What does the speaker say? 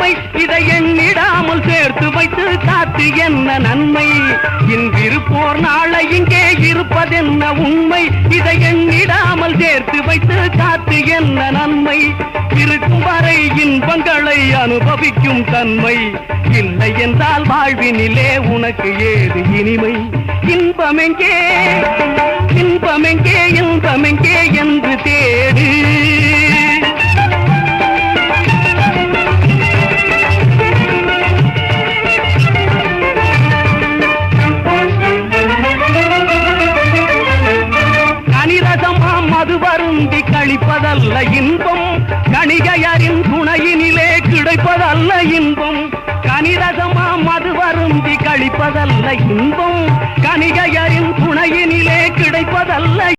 உண்மை இதை எண்ணிடாமல் சேர்த்து வைத்து காத்து என்ன நன்மை? இன்றிருப்போர் நாளை இங்கே இருப்பதென்ன உண்மை? இதை எண்ணிடாமல் சேர்த்து வைத்து காத்து என்ன நன்மை? இருக்கும் வரை இன்பங்களை அனுபவிக்கும் தன்மை. இல்லை என்றால் வாழ்வினிலே உனக்கு ஏது இனிமை? இன்பமெங்கே இன்பமெங்கே இன்பமெங்கே என்று தே மது வருந்தி கழிப்பதல்ல இன்பம். கணிகையரின் துணையினிலே கிடைப்பதல்ல இன்பம். கனிரசமாம் மது வருந்தி கழிப்பதல்ல இன்பம். கணிகையரின் துணையினிலே